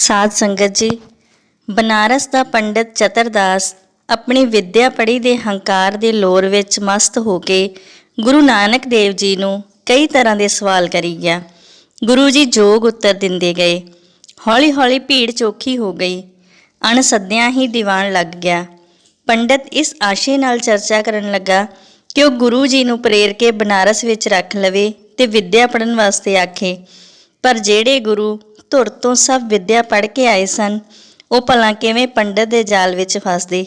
ਸਾਧ ਸੰਗਤ ਜੀ, ਬਨਾਰਸ ਦਾ ਪੰਡਿਤ ਚਤਰਦਾਸ ਆਪਣੀ ਵਿੱਦਿਆ ਪੜ੍ਹੀ ਦੇ ਹੰਕਾਰ ਦੇ ਲੋਰ ਵਿੱਚ ਮਸਤ ਹੋ ਕੇ ਗੁਰੂ ਨਾਨਕ ਦੇਵ ਜੀ ਨੂੰ ਕਈ ਤਰ੍ਹਾਂ ਦੇ ਸਵਾਲ ਕਰੀ ਗਿਆ। ਗੁਰੂ ਜੀ ਜੋਗ ਉੱਤਰ ਦਿੰਦੇ ਗਏ। ਹੌਲੀ-ਹੌਲੀ ਭੀੜ ਚੋਖੀ ਹੋ ਗਈ। ਅਣਸੱਦਿਆਂ ਹੀ ਦੀਵਾਨ ਲੱਗ ਗਿਆ। ਪੰਡਤ ਇਸ ਆਸ਼ੇ ਨਾਲ ਚਰਚਾ ਕਰਨ ਲੱਗਾ ਕਿ ਉਹ ਗੁਰੂ ਜੀ ਨੂੰ ਪ੍ਰੇਰ ਕੇ ਬਨਾਰਸ ਵਿੱਚ ਰੱਖ ਲਵੇ ਤੇ ਵਿੱਦਿਆ ਪੜਨ ਵਾਸਤੇ ਆਖੇ ਪਰ ਜਿਹੜੇ ਗੁਰੂ ਧੁਰ ਤੋਂ ਸਭ ਵਿੱਦਿਆ ਪੜ੍ਹ ਕੇ ਆਏ ਸਨ, ਉਹ ਭਲਾ ਕਿਵੇਂ ਪੰਡਤ ਦੇ ਜਾਲ ਵਿੱਚ ਫਸਦੇ?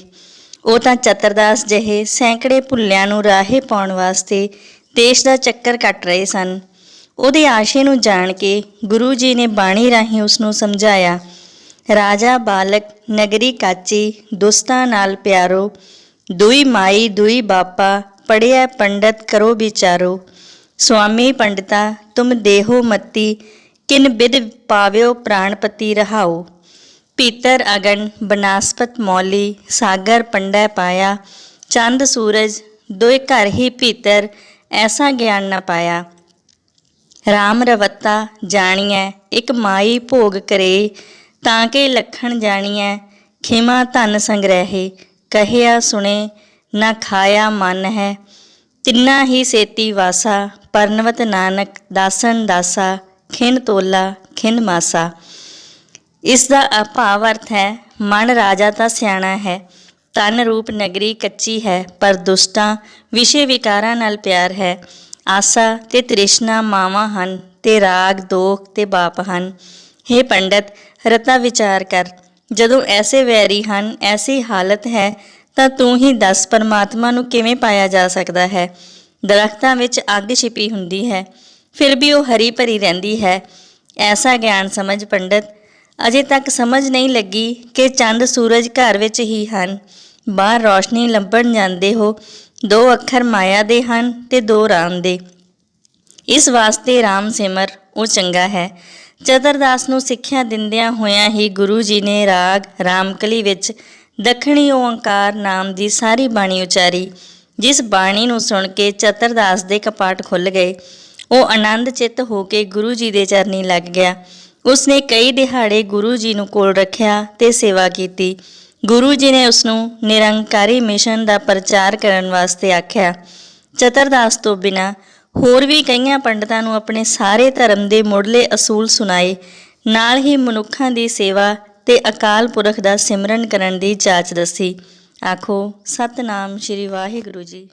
ਉਹ ਤਾਂ ਚਤਰਦਾਸ ਜਿਹੇ ਸੈਂਕੜੇ ਭੁੱਲਿਆਂ ਨੂੰ ਰਾਹੇ ਪਾਉਣ ਵਾਸਤੇ ਦੇਸ਼ ਦਾ ਚੱਕਰ ਕੱਟ ਰਹੇ ਸਨ। ਉਹਦੇ ਆਸ਼ੇ ਨੂੰ ਜਾਣ ਕੇ ਗੁਰੂ ਜੀ ਨੇ ਬਾਣੀ ਰਾਹੀਂ ਉਸ ਨੂੰ ਸਮਝਾਇਆ, ਰਾਜਾ, ਬਾਲਕ, ਨਗਰੀ ਕਾਚੀ, ਦੁਸਤਾਂ ਨਾਲ ਪਿਆਰੋ, ਦੁਈ ਮਾਈ, ਦੁਈ ਬਾਪਾ ਪੜਿਆ ਪੰਡਤ ਕਰੋ ਵਿਚਾਰੋ। ਸੁਆਮੀ ਪੰਡਤਾ, ਤੁਮ ਦੇਹੋ ਮਤੀ ਕਿਨ ਬਿਦ ਪਾਵਿਓ ਪ੍ਰਾਣਪਤੀ ਰਹਾਓ ਪੀਤਰ ਅਗਨ ਬਨਾਸਪਤ ਮੌਲੀ ਸਾਗਰ ਪੰਡੈ ਪਾਇਆ ਚੰਦ ਸੂਰਜ ਦੋਇ ਘਰ ਹੀ ਪੀਤਰ ਐਸਾ ਗਿਆਨ ਨਾ ਪਾਇਆ ਰਾਮ ਰਵੱਤਾ ਜਾਣੀਐ ਇੱਕ ਮਾਈ ਭੋਗ ਕਰੇ ਤਾਂ ਕੇ ਲਖਣ ਜਾਣੀਐ ਖਿਮਾ ਧਨ ਸੰਗ੍ਰਹਿ ਕਹਿਆ ਸੁਣੇ ਨਾ ਖਾਇਆ ਮਨ ਹੈ ਤਿੰਨਾ ਹੀ ਸੇਤੀ ਵਾਸਾ ਪਰਨਵਤ ਨਾਨਕ ਦਾਸਨ ਦਾਸਾ ਖਿਨ ਤੋਲਾ, ਖਿਨ ਮਾਸਾ। ਇਸ ਦਾ ਭਾਵ ਅਰਥ ਹੈ, ਮਨ ਰਾਜਾ ਤਾਂ ਸਿਆਣਾ ਹੈ, ਤਨ ਰੂਪ ਨਗਰੀ ਕੱਚੀ ਹੈ, ਪਰ ਦੁਸ਼ਟਾਂ ਵਿਸ਼ੇ ਵਿਕਾਰਾਂ ਨਾਲ ਪਿਆਰ ਹੈ। ਆਸਾ ਤੇ ਤ੍ਰਿਸ਼ਨਾ ਮਾਵਾਂ ਹਨ, ਤੇ ਰਾਗ, ਦੋਖ ਤੇ ਬਾਪ ਹਨ। हे ਪੰਡਤ, ਰਤਾ ਵਿਚਾਰ ਕਰ। ਜਦੋਂ ਐਸੇ ਵੈਰੀ ਹਨ, ਐਸੀ ਹਾਲਤ ਹੈ, ਤਾਂ ਤੂੰ ਹੀ ਦੱਸ ਪਰਮਾਤਮਾ ਨੂੰ ਕਿਵੇਂ ਪਾਇਆ ਜਾ ਸਕਦਾ ਹੈ? ਦਰਖਤਾਂ ਵਿੱਚ ਅੱਗ ਛਿਪੀ ਹੁੰਦੀ ਹੈ। ਫਿਰ ਵੀ ਉਹ ਹਰੀ ਭਰੀ ਰਹਿੰਦੀ ਹੈ। ਐਸਾ ਗਿਆਨ ਸਮਝ ਪੰਡਤ, ਅਜੇ ਤੱਕ ਸਮਝ ਨਹੀਂ ਲੱਗੀ ਕਿ ਚੰਦ ਸੂਰਜ ਘਰ ਵਿੱਚ ਹੀ ਹਨ। ਬਾਹਰ ਰੋਸ਼ਨੀ ਲੱਭਣ ਜਾਂਦੇ ਹੋ, ਦੋ ਅੱਖਰ ਮਾਇਆ ਦੇ ਹਨ ਤੇ ਦੋ ਰਾਮ ਦੇ। ਇਸ ਵਾਸਤੇ ਰਾਮ ਸਿਮਰ, ਉਹ ਚੰਗਾ ਹੈ। ਚਤਰਦਾਸ ਨੂੰ ਸਿੱਖਿਆ ਦਿੰਦਿਆਂ ਹੋਇਆਂ ਹੀ ਗੁਰੂ ਜੀ ਨੇ ਰਾਗ ਰਾਮਕਲੀ ਵਿੱਚ ਦੱਖਣੀ ਓੰਕਾਰ ਨਾਮ ਦੀ ਸਾਰੀ ਬਾਣੀ ਉਚਾਰੀ, ਜਿਸ ਬਾਣੀ ਨੂੰ ਸੁਣ ਕੇ ਚਤਰਦਾਸ ਦੇ ਕਪਾਟ ਖੁੱਲ ਗਏ। ਉਹ ਆਨੰਦ ਚਿੱਤ ਹੋ ਕੇ ਗੁਰੂ ਜੀ ਦੇ ਚਰਨੀ ਲੱਗ ਗਿਆ। ਉਸਨੇ ਕਈ ਦਿਹਾੜੇ ਗੁਰੂ ਜੀ ਨੂੰ ਕੋਲ ਰੱਖਿਆ ਤੇ ਸੇਵਾ ਕੀਤੀ। ਗੁਰੂ ਜੀ ਨੇ ਉਸ ਨੂੰ ਨਿਰੰਕਾਰੀ ਮਿਸ਼ਨ ਦਾ ਪ੍ਰਚਾਰ ਕਰਨ ਵਾਸਤੇ ਆਖਿਆ। ਚਤਰਦਾਸ ਤੋਂ ਬਿਨਾ ਹੋਰ ਵੀ ਕਈਆਂ ਪੰਡਤਾਂ ਨੂੰ ਆਪਣੇ ਸਾਰੇ ਧਰਮ ਦੇ ਮੁੱਢਲੇ ਅਸੂਲ ਸੁਣਾਏ। ਨਾਲ ਹੀ ਮਨੁੱਖਾਂ ਦੀ ਸੇਵਾ ਤੇ ਅਕਾਲ ਪੁਰਖ ਦਾ ਸਿਮਰਨ ਕਰਨ ਦੀ ਜਾਚ ਦੱਸੀ। ਆਖੋ, ਸਤਨਾਮ ਸ਼੍ਰੀ ਵਾਹਿਗੁਰੂ ਜੀ।